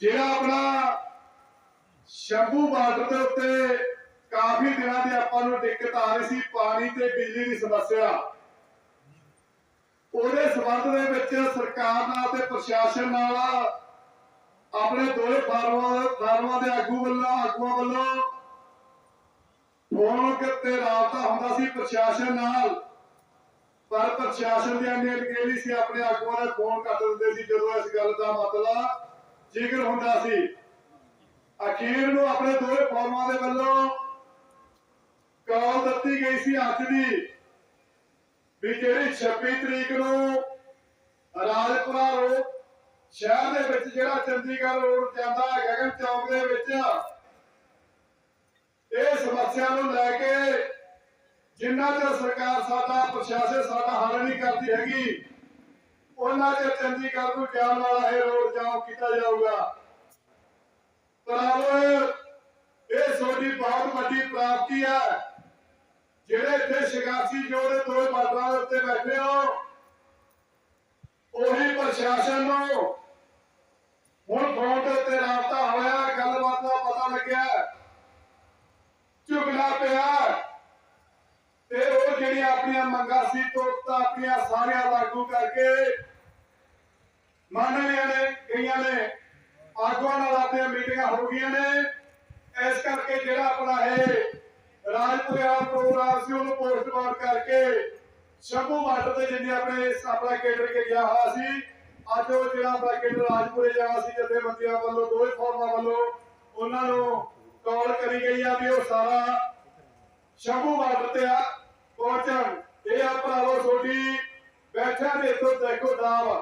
ਜਿਹੜਾ ਆਪਣਾ ਸ਼ੰਭੂ ਬਾਰਡਰ ਦੇ ਉੱਤੇ ਕਾਫੀ ਦਿਨਾਂ ਦੀ ਆਪਾਂ ਨੂੰ ਦਿੱਕਤ ਆ ਰਹੀ ਸੀ, ਪਾਣੀ ਤੇ ਬਿਜਲੀ ਦੀ ਸਮੱਸਿਆ। ਉਹਦੇ ਸਬੰਧ ਦੇ ਵਿੱਚ ਸਰਕਾਰ ਨਾਲ ਤੇ ਪ੍ਰਸ਼ਾਸਨ ਨਾਲ ਆਪਣੇ ਦੋਵੇਂ ਫਾਰਮਾਂ ਫਾਰਮਾਂ ਦੇ ਆਗੂ ਵੱਲੋਂ ਆਗੂਆਂ ਵੱਲੋਂ ਫੋਨ ਤੇ ਰਾਬਤਾ ਹੁੰਦਾ ਸੀ ਪ੍ਰਸ਼ਾਸਨ ਨਾਲ, ਪਰ ਪ੍ਰਸ਼ਾਸਨ ਦੀ ਇੰਨੀ ਸੀ, ਆਪਣੇ ਆਗੂਆਂ ਦਾ ਫੋਨ ਕੱਟ ਦਿੰਦੇ ਸੀ ਜਦੋਂ ਇਸ ਗੱਲ ਦਾ ਮਤਲਬ ਜ਼ਿਕਰ ਹੁੰਦਾ ਸੀ। ਅਖੀਰ ਨੂੰ ਆਪਣੇ ਦੋਵੇਂ ਫਾਰਮਾਂ ਦੇ ਵੱਲੋਂ ਕਾਲ ਦਿੱਤੀ ਗਈ ਸੀ ਅੱਜ ਦੀ ਵੀ ਜਿਹੜੀ 26 ਤਰੀਕ ਨੂੰ ਰਾਜਪੁਰਾ ਰੋਡ ਸ਼ਹਿਰ ਦੇ ਵਿੱਚ ਜਿਹੜਾ ਚੰਡੀਗੜ੍ਹ ਰੋਡ ਜਾਂਦਾ ਗਗਨ ਚੌਕ ਦੇ ਵਿੱਚ, ਇਹ ਸਮੱਸਿਆ ਨੂੰ ਲੈ ਕੇ ਜਿੰਨਾ ਚਿਰ ਸਰਕਾਰ ਸਾਡਾ, ਪ੍ਰਸ਼ਾਸਨ ਸਾਡਾ ਹੱਲ ਨਹੀਂ ਕਰਦੀ ਹੈਗੀ ਉਹਨਾਂ ਦੇ ਚੰਡੀਗੜ੍ਹ ਨੂੰ ਜਾਣ ਵਾਲਾ ਇਹ ਰੋਡ ਜਾਮ ਕੀਤਾ ਜਾਊਗਾ। ਪਰ ਇਹ ਤੁਹਾਡੀ ਬਹੁਤ ਵੱਡੀ ਪ੍ਰਾਪਤੀ ਹੈ। ਜਿਹੜੇ ਇੱਥੇ ਸ਼ਿਕਾਸੀ ਜੋ ਦੇ ਬਾਰਡਰਾਂ ਦੇ ਉੱਤੇ ਬੈਠੇ ਹੋ, ਉਹੀ ਪ੍ਰਸ਼ਾਸਨ ਨੂੰ ਹੁਣ ਫੋਨ ਦੇ ਉੱਤੇ ਰਾਬਤਾ ਹੋਇਆ, ਗੱਲਬਾਤ ਦਾ ਪਤਾ ਲੱਗਿਆ। ਝੁਕਣਾ ਪਿਆ। ਤੇ ਉਹ ਜਿਹੜੀਆਂ ਆਪਣੀਆਂ ਮੰਗਾਂ ਸੀ ਤੋਕਤਾ ਆਪਣੀਆਂ ਸਾਰੀਆਂ ਲਾਗੂ ਕਰਕੇ ਮੰਨ ਲਿਆ ਨੇ ਗਈਆਂ ਆਗੂਆਂ ਨਾਲ ਆਪਣੀਆਂ ਮੀਟਿੰਗਾਂ ਹੋ ਗਈਆਂ ਨੇ। ਇਸ ਕਰਕੇ ਜਿਹੜਾ ਆਪਣਾ ਇਹ ਰਾਜਪੁਰੇ ਪ੍ਰੋਗਰਾਮ ਸੀ, ਉਹਨੂੰ ਪੋਸਟਪੋਨ ਕਰਕੇ ਸ਼ੰਭੂ ਬਾਰਡਰ ਤੇ ਜਿੰਨੇ ਆਪਣੇ ਆਪਣਾ ਕੇਂਦਰ ਕੇ ਗਿਆ ਹੋਇਆ ਸੀ, ਅੱਜ ਉਹ ਜਿਹੜਾ ਆਪਣਾ ਕੇਂਦਰ ਰਾਜਪੁਰੇ ਜਾਣਾ ਸੀ, ਜਥੇਬੰਦੀਆਂ ਵੱਲੋਂ ਦੋਵੇਂ ਫੋਰਮਾਂ ਵੱਲੋਂ ਉਹਨਾਂ ਨੂੰ ਕਾਲ ਕਰੀ ਗਈ ਆ ਵੀ ਉਹ ਸਾਰਾ ਸ਼ੰਭੂ ਬਾਰਡਰ ਤੇ ਆ ਪਹੁੰਚਣ। ਇਹ ਆ ਭਰਾਵੋ, ਤੁਹਾਡੀ ਬੈਠਿਆਂ ਦੇ ਇੱਥੋਂ ਦੇਖੋ ਦਾਵਾ